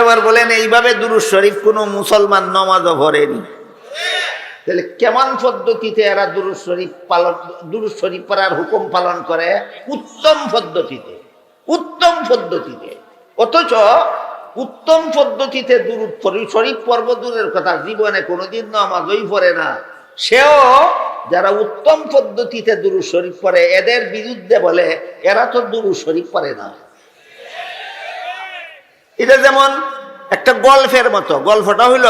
এবার বলেন, এইভাবে দুরুজ শরীফ কোনো মুসলমান নমাজও পড়েনি। তাহলে কেমন পদ্ধতিতে এরা দুরুজ শরীফ পালন দুরুজ শরীফ পড়ার হুকুম পালন করে? উত্তম পদ্ধতিতে উত্তম পদ্ধতিতে। অথচ উত্তম পদ্ধতিতে দুরুদ শরীফ পর্ব দূরের কথা, জীবনে কোনোদিন নামাজই পড়ে না। সেও যারা উত্তম পদ্ধতিতে দুরুদ শরীফ পড়ে, এদের বিরুদ্ধে বলে, এরা তো দুরুদ শরীফ পড়ে না। এটা যেমন একটা গল্ফের মতো গল্পটা হইল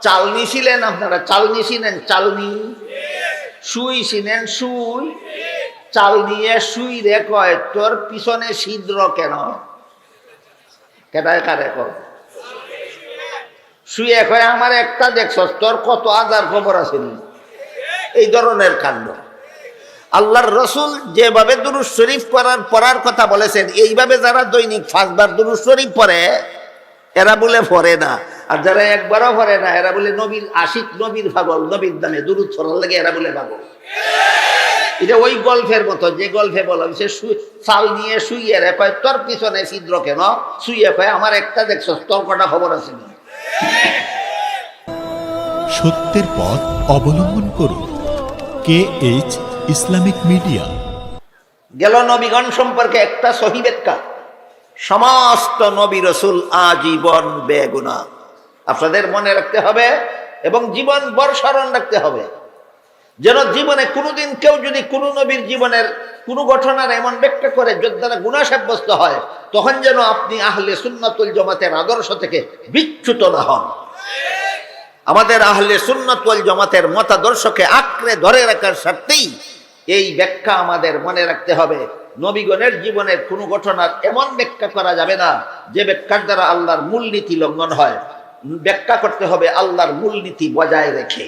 চালনি ছিলেন আপনারা, চালনি ছিলেন, চালনি। সুই ছিলেন, সুই। চাল নিয়ে সুই রে কয়, তোর পিছনে ছিদ্র কেন? কেটায় কারে কয়? কয়, আমার একটা দেখছস, তোর কত আজার খবর আছে এই ধরনের কাণ্ড। আল্লাহর রসুল যেভাবে দুরুজ শরীফ করার পড়ার কথা বলেছেন, এইভাবে যারা দৈনিক পাঁচবার দুরুজ শরীফ পড়ে, এরা বলে পড়ে না। আর যারা একবারও পড়ে না, এরা বলে নবীর আশিক, নবীর পাগল, নবীর দামে দুরুদ ছড়ার লাগে এরা বলে পাগল। এটা ওই গল্পের মতো, যে গল্পে বলা শুই- চাল নিয়ে শুইয়ে রে, কয়, তোর পিছনে ছিদ্র কেন? শুইয়ে কয়, আমার একটা দেখছ তোর কটা খবর আছে নি?" সত্যের পথ অবলম্বন করুন। K H Islamic media. গেল নবীগণ সম্পর্কে একটা সহি ব্যাখ্যা। সমস্ত নবী রসুল আজীবন বেগুনা। আপনাদের মনে রাখতে হবে এবং জীবন বর রাখতে হবে। যেন জীবনে কোনোদিন কেউ যদি কোনো নবীর জীবনের কোনো ঘটনার এমন ব্যাখ্যা করে যোদ্ধারা গুণা সাব্যস্ত হয়, তখন যেন আপনি আহলে সুন্নাতুল জমাতের আদর্শ থেকে বিচ্যুত না হন। আমাদের আহলে সুন্নাতুল জমাতের মতাদর্শকে আঁকড়ে ধরে রাখার স্বার্থেই এই ব্যাখ্যা আমাদের মনে রাখতে হবে। নবীগণের জীবনের কোনো ঘটনার এমন ব্যাখ্যা করা যাবে না, যে ব্যাখ্যার দ্বারা আল্লাহর মূলনীতি লঙ্ঘন হয়। ব্যাখ্যা করতে হবে আল্লাহর মূলনীতি বজায় রেখে।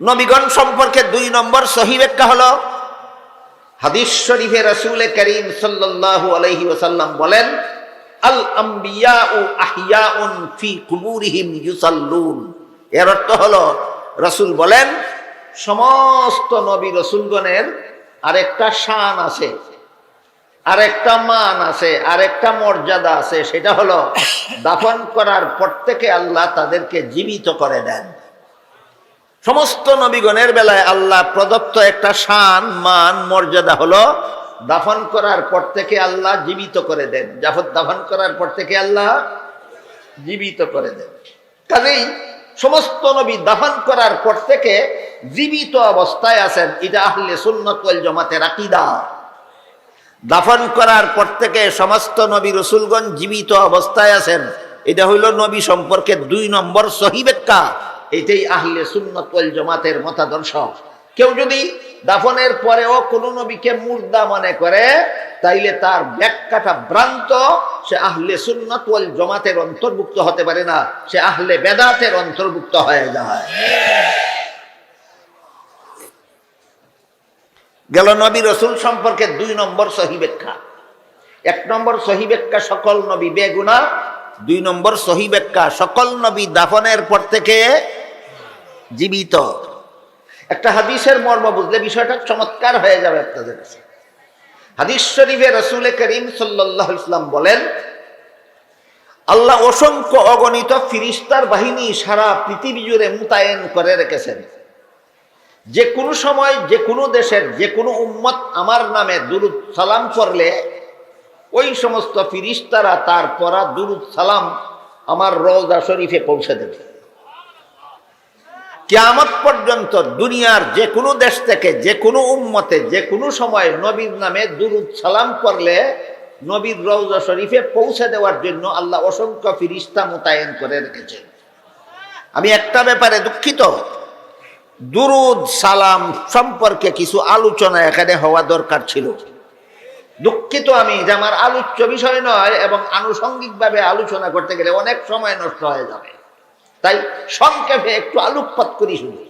নবীগণ সম্পর্কে দুই নম্বর সহি ব্যাখ্যা হলো, হাদিস শরীফে রসুল করিম সাল্লাল্লাহু আলাইহি ওসাল্লাম বলেন, আল আম্বিয়াউ আহিয়াউন ফি কুবুরিহিম ইউসাল্লুন। এর অর্থ হলো, রসুল বলেন সমস্ত নবী রসুলগণের আরেকটা শান আছে, আরেকটা মান আছে, আরেকটা মর্যাদা আছে, সেটা হলো দাফন করার পর থেকে আল্লাহ তাদেরকে জীবিত করে দেন। সমস্ত নবীগণের বেলায় আল্লাহ প্রদত্ত একটা শান, মান, মর্যাদা হলো দাফন করার পর থেকে আল্লাহ জীবিত করে দেন। জাফর দাফন করার পর থেকে আল্লাহ জীবিত করে দেন। কাজেই সমস্ত নবী দাফন করার পর থেকে জীবিত অবস্থায় আছেন, এটা আহলে সুন্নত ওয়াল জমাতের আকিদা। দাফন করার পর থেকে সমস্ত নবী রসুলগণ জীবিত অবস্থায় আছেন, এটা হইল নবী সম্পর্কে দুই নম্বর সহি ব্যাখ্যা। এটাই আহলে সুন্নত ওয়াল জমাতের মতাদর্শ। কেউ যদি দাফনের পরেও কোন নবীকে মুর্দা মনে করে, তাইলে তার ব্যাখ্যাটা ভ্রান্ত, সে আহলে সুন্নত ওয়াল জমাতের অন্তর্ভুক্ত হতে পারে না, সে আহলে বেদাতের অন্তর্ভুক্ত হয়ে যায়। গেল নবী রসুল সম্পর্কে দুই নম্বর সহি ব্যাখ্যা। এক নম্বর সহি ব্যাখ্যা সকল নবী বেগুনা, দুই নম্বর সহি ব্যাখ্যা সকল নবী দাফনের পর থেকে জীবিত। একটা হাদিসের মর্ম বুঝলে বিষয়টা চমৎকার হয়ে যাবে আপনাদের কাছে। হাদিস শরীফে রসুল করিম সাল্লাহ ইসলাম বলেন, আল্লাহ অসংখ্য অগণিত ফিরিস্তার বাহিনী সারা পৃথিবী জুড়ে মোতায়েন করে রেখেছেন। যে কোনো সময় যে কোনো দেশের যে কোনো উম্মত আমার নামে দুরুদ সালাম করলে ওই সমস্ত ফিরিস্তারা তার পরা দুরুদ সালাম আমার রওজা শরীফে পৌঁছে দেবে। কেয়ামত পর্যন্ত দুনিয়ার যে কোনো দেশ থেকে, যে কোনো উম্মতে, যে কোনো সময় নবীর নামে দুরুদ সালাম করলে নবীর রওজা শরীফে পৌঁছে দেওয়ার জন্য আল্লাহ অসংখ্য ফিরিস্তা মোতায়েন করে রেখেছেন। আমি একটা ব্যাপারে দুঃখিত। দুরুদ, সালাম সম্পর্কে কিছু আলোচনা এখানে হওয়া দরকার ছিল। দুঃখিত আমি যে আমার আলোচ্য বিষয় নয় এবং আনুষঙ্গিকভাবে আলোচনা করতে গেলে অনেক সময় নষ্ট হয়ে যাবে। তাই সংক্ষেপে একটু আলোকপাত করি শুধু।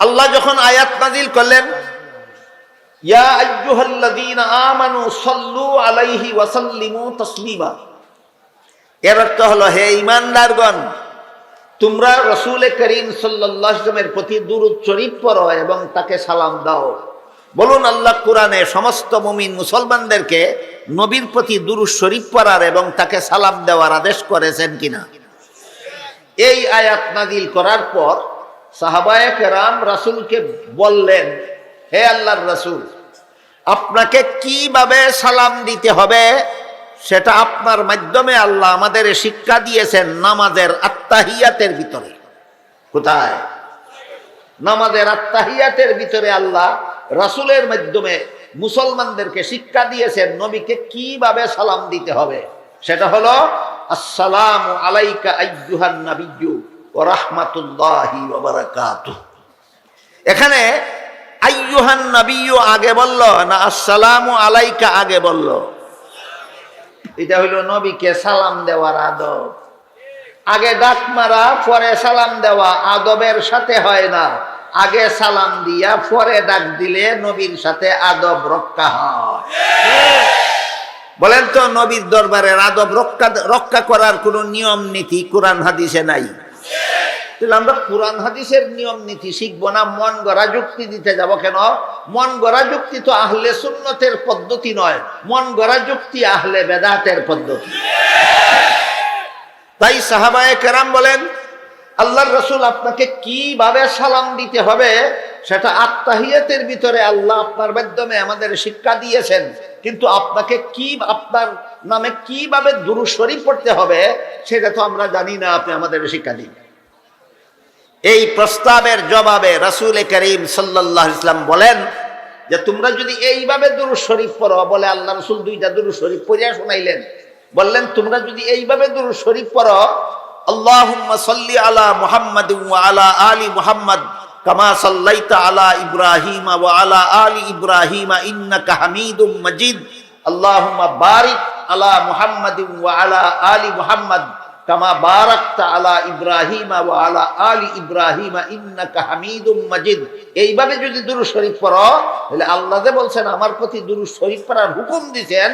আল্লাহ যখন আয়াত নাজিল করলেন, ইয়া আইয়ুহাল্লাযীনা আমানু সাল্লু আলাইহি ওয়া সাল্লিমু তাসলিমা। এর অর্থ হলো, হে ঈমানদারগণ তোমরা রসুল করিম সাল্লামের প্রতি দুরুদ শরীফ পড়ো এবং তাকে সালাম দাও। বলুন আল্লাহ কোরআনে সমস্ত মুমিন মুসলমানদেরকে নবীর প্রতি দুরুজ শরীফ পড়ার এবং তাকে সালাম দেওয়ার আদেশ করেছেন কিনা? এই আয়াত নাজিল করার পর সাহাবায়ে কেরাম রাসূলকে বললেন, হে আল্লাহর রাসূল, আপনাকে কীভাবে সালাম দিতে হবে? সেটা আপনার মাধ্যমে আল্লাহ আমাদের শিক্ষা দিয়েছেন নামাজের আত্মাহিয়াতের ভিতরে। কোথায়? নামাজের আত্মাহিয়াতের ভিতরে আল্লাহ রাসূলের মাধ্যমে মুসলমানদেরকে শিক্ষা দিয়েছেন নবীকে কীভাবে সালাম দিতে হবে। সেটা হলো, আসসালাম আলাইকা আইয়ুহান নাবিয়্যু ওয়া রাহমাতুল্লাহি এখানে আইয়ুহান নাবিয়্যু আগে বলল না, আসসালামু আলাইকা আগে বলল। এটা হইল নবীকে সালাম দেওয়ার আদব। আগে ডাক মারা, পরে সালাম দেওয়া আদবের সাথে হয় না। আগে সালাম দিয়া, পরে ডাক দিলে নবীর সাথে আদব রক্ষা হয়। বলেন তো, নবীর দরবারের আদব রক্ষা রক্ষা করার কোনো নিয়ম নীতি কোরআন, হাদিসে নাই? তাহলে আমরা কোরআন হাদিসের নিয়ম নীতি শিখব না, মন গড়া যুক্তি দিতে যাব কেন? মন গড়া যুক্তি তো আহলে সুন্নতের পদ্ধতি নয়, মন গড়া যুক্তি আহলে বেদাতের পদ্ধতি। তাই সাহাবায়ে কেরাম বলেন, আল্লাহর রসুল আপনাকে কীভাবে সালাম দিতে হবে সেটা আত্মাহিয়াতের ভিতরে আল্লাহ আপনার মাধ্যমে আমাদের শিক্ষা দিয়েছেন। কিন্তু আপনাকে কি, আপনার নামে কীভাবে দুরু শরীফ পড়তে হবে সেটা তো আমরা জানি না, আপনি আমাদের শিক্ষা দিন। এই প্রস্তাবের জবাবে রাসূল করিম আলাইহি ইসলাম বলেন যে তোমরা যদি এইভাবে দুরু শরীফ পড়ো, বলে আল্লাহ রসুল দুইটা দুরু শরীফ পড়িয়া শোনাইলেন। বললেন, তোমরা যদি এইভাবে দুরু শরীফ পড়ো, আল্লাহুম্মা সাল্লি আলা মুহাম্মাদ ওয়া আলা আলি মুহাম্মাদ কামা সাল্লাইতা আলা ইব্রাহিম ওয়া আলা আলি ইব্রাহিম ইন্নাকা হামিদুম মাজিদ। আল্লাহুম্মা বারিক আলা মুহাম্মাদ ওয়া আলা আলি মুহাম্মাদ কামা বারাকতা আলা ইব্রাহিম ওয়া আলা আলি ইব্রাহিম ইন্নাকা হামিদুম মাজিদ। এইভাবে যদি দুরূদ শরীফ পড়ো, তাহলে আল্লাহ যে বলছেন, আমার প্রতি দুরূদ শরীফ পড়ার হুকুম দিয়েছেন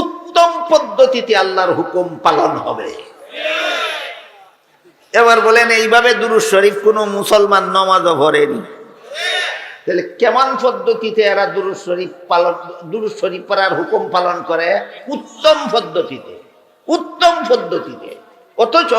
উত্তম পদ্ধতিতে আল্লাহর হুকুম পালন হবে। এবার বলেন, এইভাবে দুরূদ শরীফ কোনো মুসলমান নমাজও পড়েনি। তাহলে কেমন পদ্ধতিতে এরা দুরূদ শরীফ পালন, দুরূদ শরীফ পড়ার হুকুম পালন করে? উত্তম পদ্ধতিতে উত্তম পদ্ধতিতে। অথচ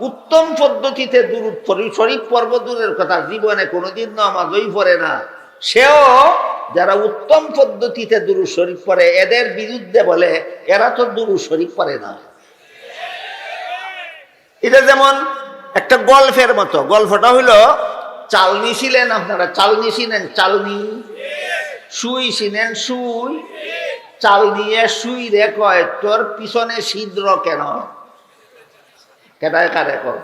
উত্তম পদ্ধতিতে পড়ি- শরীফ পর্ব দূরের কথা, জীবনে কোনোদিন নামাজই পড়ে না। সেও যারা উত্তম পদ্ধতিতে দুরূদ শরীফ পড়ে, এদের বিরুদ্ধে বলে, এরা তো দুরূদ শরীফ পড়ে না। এটা যেমন একটা গল্ফের মতো গল্পটা হইল চালনি ছিলেন আপনারা, চালনি ছিলেন, চালনি। সুই ছিলেন, সুই। চাল নিয়ে সুই রে কয়, তোর পিছনে ছিদ্র কেন? কেটায় কারে কয়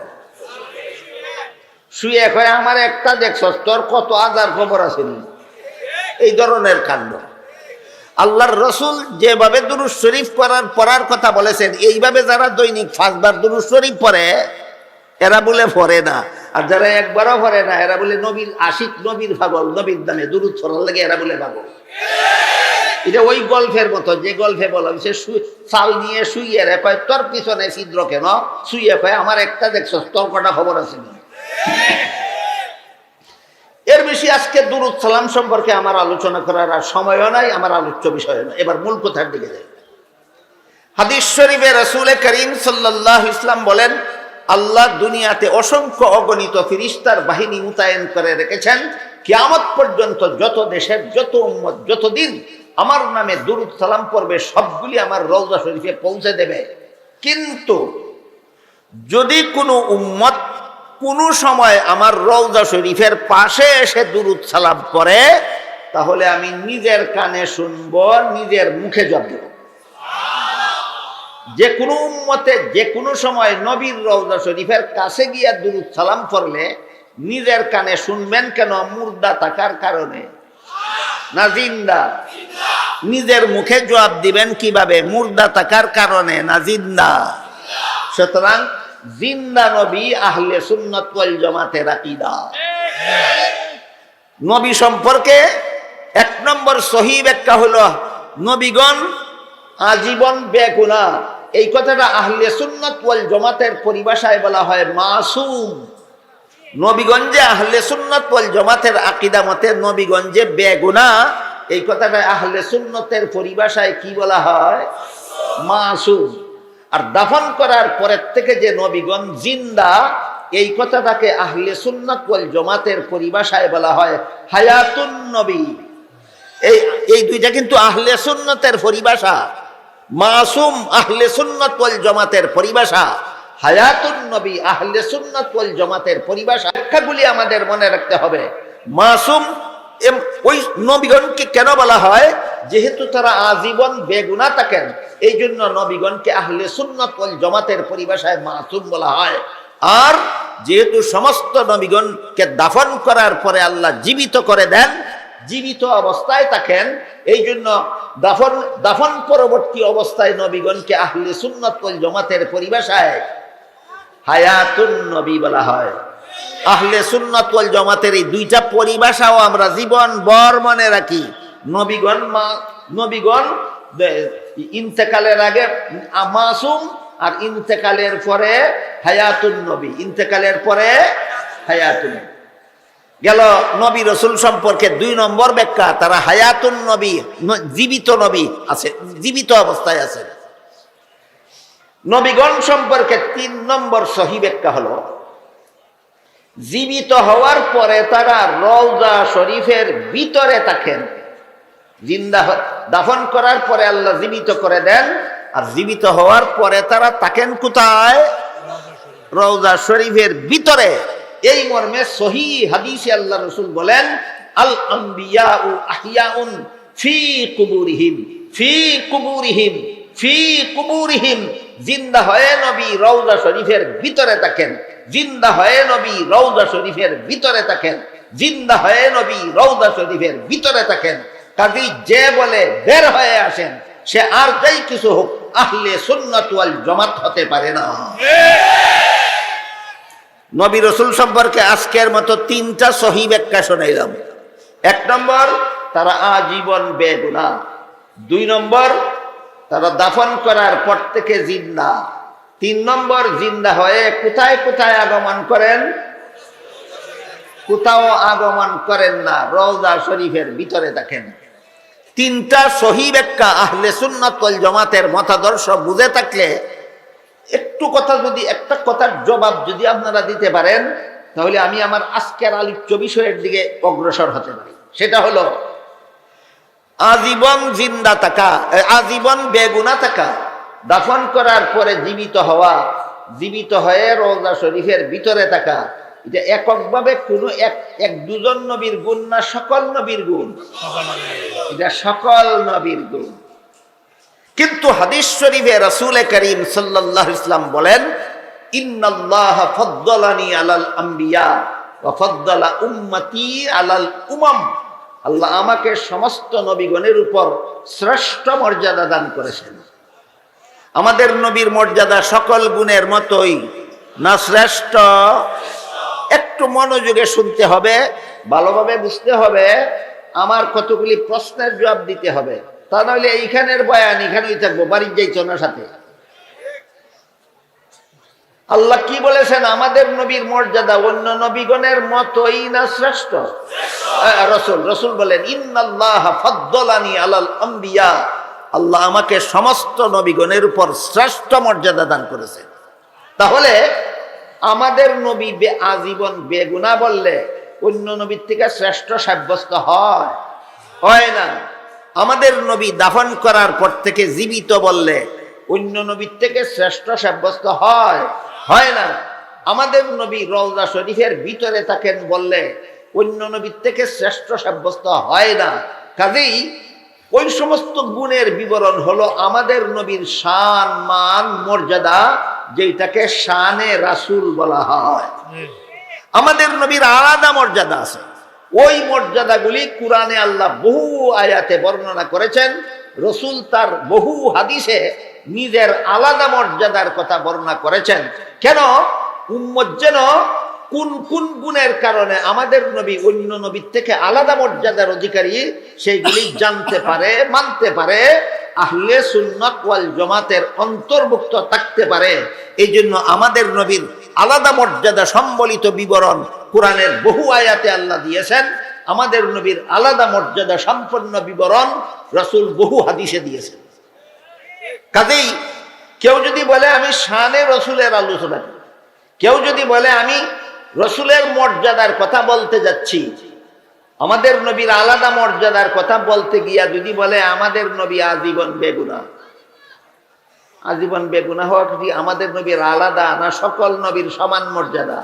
শুয়ে কয়, আমার একটা দেখছস, তোর কত আজার খবর আছে এই ধরনের কাণ্ড। আল্লাহর রসুল যেভাবে দুরুজ শরীফ করার পড়ার কথা বলেছেন, এইভাবে যারা দৈনিক পাঁচবার দুরুজ শরীফ পড়ে, এরা বলে পড়ে না। আর যারা একবারও পড়ে না, এরা বলে নবীর আশিক, নবীর পাগল, নবীর দামে দুরুদ ছড়ার লাগে এরা বলে পাগল। এটা ওই গল্পের মতো যে গল্পে বলা হয়েছে চাল নিয়ে শুইয়ে রে, কয়, তোর পিছনে ছিদ্র কেন? শুইয়ে কয়, আমার একটা দেখছ, তোর কটা খবর আছে এর বেশি আজকে দুরুদ সালাম সম্পর্কে আমার আলোচনা করার আর সময়ও নাই, আমার আলোচ্য বিষয় না এবার মূল কথার দিকে যাই। হাদিস শরীফে রসুল করিম সাল্লাহ ইসলাম বলেন, আল্লাহ দুনিয়াতে অসংখ্য অগণিত ফিরিস্তার বাহিনী মোতায়েন করে রেখেছেন। কিয়ামত পর্যন্ত যত দেশের, যত উম্মত যতদিন আমার নামে দুরুদ সালাম পড়বে, সবগুলি আমার রৌজা শরীফে পৌঁছে দেবে। কিন্তু যদি কোনো উম্মত কোনো সময় আমার রৌজা শরীফের পাশে এসে দুরুদ সালাম করে, তাহলে আমি নিজের কানে শুনব, নিজের মুখে জব দেব। যে কোনো উম্মতে যে কোনো সময় নবীর রৌজা শরীফের কাছে গিয়া দুরুদ সালাম করলে নিজের কানে শুনবেন কেন? মুর্দা থাকার কারণে। না জিন্দা? নিজের মুখে জবাব দিবেন কীভাবে? মুর্দা থাকার কারণে না জিন্দা? সুতরাং জিন্দা নবী আহলে সুন্নত ওয়াল জামাতের আকীদা। নবী সম্পর্কে এক নম্বর সহি ব্যাখ্যা হলো, নবীগণ আজীবন বেগুনা এই কথাটা আহলে সুন্নত ওয়াল জামাতের পরিভাষায় বলা হয় মাসুম। নবীগঞ্জে আহলে সুন্নত ওয়াল জমাতের আকীদা মতে নবীগঞ্জে বেগুনা, এই কথাটা আহলে সুন্নতের পরিভাষায় কি বলা হয়? মাসুম। আর দাফন করার পরের থেকে যে নবীগঞ্জ জিন্দা, এই কথাটাকে আহলে সুন্নাত ওয়াল জমাতের পরিভাষায় বলা হয় হায়াতুন নবী। এই এই দুইটা কিন্তু আহলে সুন্নতের পরিভাষা। মাসুম আহলে সুন্নত ওয়াল জমাতের পরিভাষা। হায়াতুন নবী, আহলে সুন্নত ওয়াল জমাতের পরিভাষা আমাদের মনে রাখতে হবে। মাসুম ওই নবীগণকে কেন বলা হয়? যেহেতু তারা আজীবন বেগুনা থাকেন এই জন্য নবীগণকে আহলে সুন্নত জমাতের পরিভাষায় মাসুম বলা হয়। আর যেহেতু সমস্ত নবীগণকে দাফন করার পরে আল্লাহ জীবিত করে দেন, জীবিত অবস্থায় থাকেন এই জন্য দাফন দাফন পরবর্তী অবস্থায় নবীগণকে আহলে সুন্নত জমাতের পরিভাষায় হায়াতুন নবী বলা হয়। আহলে সুন্নত ওয়াল জমাতের এই দুইটা পরিভাষাও আমরা জীবন বর মনে রাখি। নবীগণ মা, নবীগণ ইন্তেকালের আগে মাসুম আর ইন্তেকালের পরে হায়াতুন নবী। ইন্তেকালের পরে হায়াতুন গেল নবী রসুল সম্পর্কে দুই নম্বর ব্যাখ্যা, তারা হায়াতুন নবী, জীবিত নবী আছে, জীবিত অবস্থায় আছে নবীগণ সম্পর্কে তিন নম্বর সহি ব্যাখ্যা হলো, জীবিত হওয়ার পরে তারা রওজা শরীফের ভিতরে থাকেন। জিন্দা দাফন করার পরে আল্লাহ জীবিত করে দেন, আর জীবিত হওয়ার পরে তারা থাকেন কোথায়? রওজা শরীফের ভিতরে। এই মর্মে সহি হাদিসে আল্লাহ রসুল বলেন, আল আম্বিয়া ও আহিয়াউন ফি কুবুরিহিম ফি কুবুরিহিম ফি কুবুরিহিম। জিন্দা হয়ে নবী রওজা শরীফের ভিতরে থাকেন। জিন্দা হয়ে নবী রওজা শরীফের ভিতরে থাকেন। জিন্দা হয়ে নবী রওজা শরীফের ভিতরে থাকেন। কাজী যে বলে বের হয়ে আসেন, সে আর যাই কিছু হোক, আহলে সুন্নাত ওয়াল জমাত হতে পারে না। নবী রসুল সম্পর্কে আজকের মতো তিনটা সহি ব্যাখ্যা শোনাইলাম। এক নম্বর, তারা আজীবন বেগুনা দুই নম্বর তারা দাফন করার পর থেকে জিন্দা। তিন নম্বর জিন্দা হয়ে কোথায় কোথায় আগমন করেন? কোথাও আগমন করেন না, রওজা শরীফের ভিতরে দেখেন। তিনটা সহি ব্যাখ্যা আহলে সুন্নাত ওয়াল জামাতের মতাদর্শ বুঝে থাকলে একটু কথা যদি, একটা কথার জবাব যদি আপনারা দিতে পারেন, তাহলে আমি আমার আজকের আলোচ্য বিষয়ের দিকে অগ্রসর হতে পারি। সেটা হলো আজীবন জিন্দা থাকা আজীবন বেগুনা থাকা, দাফন করার পরে জীবিত হওয়া, জীবিত হয়ে রোজা শরীফের ভিতরে থাকা, এটা এককভাবে কোনো এক এক দুজন নবীর গুণ না সকল নবীর গুণ। এটা সকল নবীর গুণ। কিন্তু হাদিস শরীফে রাসূল করিম সাল্লাল্লাহু ইসলাম বলেন, ইন্নাল্লাহ ফাদ্দালানি আলাল আম্বিয়া, ওয়া ফাদ্দালা উম্মতি আলাল উমাম। আল্লাহ আমাকে সমস্ত নবীগণের উপর শ্রেষ্ঠ মর্যাদা দান করেছেন। আমাদের নবীর মর্যাদা সকল গুণের মতোই। না শ্রেষ্ঠ? একটু মনোযোগে শুনতে হবে, ভালোভাবে বুঝতে হবে, আমার কতগুলি প্রশ্নের জবাব দিতে হবে। তা নাহলে এইখানের বয়ান, এখানেই থাকব, বাড়ির যাইছো না সাথে? আল্লাহ কি বলেছেন? আমাদের নবীর মর্যাদা অন্য নবীগণের মতোই না শ্রেষ্ঠ? রসুল রসুল বলেন, ইন্নাল্লাহ ফাদ্দালানি আলাল আম্বিয়া। আল্লাহ আমাকে সমস্ত নবীগণের উপর শ্রেষ্ঠ মর্যাদা দান করেছেন তাহলে আমাদের নবী বে, আজীবন বেগুনা বললে অন্য নবীর থেকে শ্রেষ্ঠ সাব্যস্ত হয়। হয় না। আমাদের নবী দাফন করার পর থেকে জীবিত বললে অন্য নবীর থেকে শ্রেষ্ঠ সাব্যস্ত হয়। হয় না। আমাদের নবী রওজা শরীফের ভিতরে থাকেন বললে, অন্য নবীর থেকে শ্রেষ্ঠ সাব্যস্ত হয় না। কাজেই ওই সমস্ত গুণের বিবরণ হলো আমাদের নবীর শান, মান, মর্যাদা যেটাকে শানে রাসুল বলা হয়। আমাদের নবীর আলাদা মর্যাদা আছে। ওই মর্যাদাগুলি কোরআনে আল্লাহ বহু আয়াতে বর্ণনা করেছেন। রসুল তার বহু হাদিসে নিজের আলাদা মর্যাদার কথা বর্ণনা করেছেন। কেন? উম্মত যেন কোন কোন গুণের কারণে আমাদের নবী অন্য নবীর থেকে আলাদা মর্যাদার অধিকারী, সেইগুলি জানতে পারে, মানতে পারে, আহলে সুন্নাত ওয়াল জমাতের অন্তর্ভুক্ত থাকতে পারে। এই জন্য আমাদের নবীর আলাদা মর্যাদা সম্বলিত বিবরণ কোরআনের বহু আয়াতে আল্লাহ দিয়েছেন। আমাদের নবীর আলাদা মর্যাদা সম্পন্ন বিবরণ রসুল বহু হাদিসে দিয়েছেন। কাজেই কেউ যদি বলে আমি শানে রসুলের আলোচনা কেউ যদি বলে আমি রসুলের মর্যাদার কথা বলতে যাচ্ছি, আমাদের নবীর আলাদা মর্যাদার কথা বলতে গিয়া যদি বলে আমাদের নবী আজীবন বেগুনা আজীবন বেগুনা হওয়া আমাদের নবীর আলাদা না সকল নবীর সমান মর্যাদা?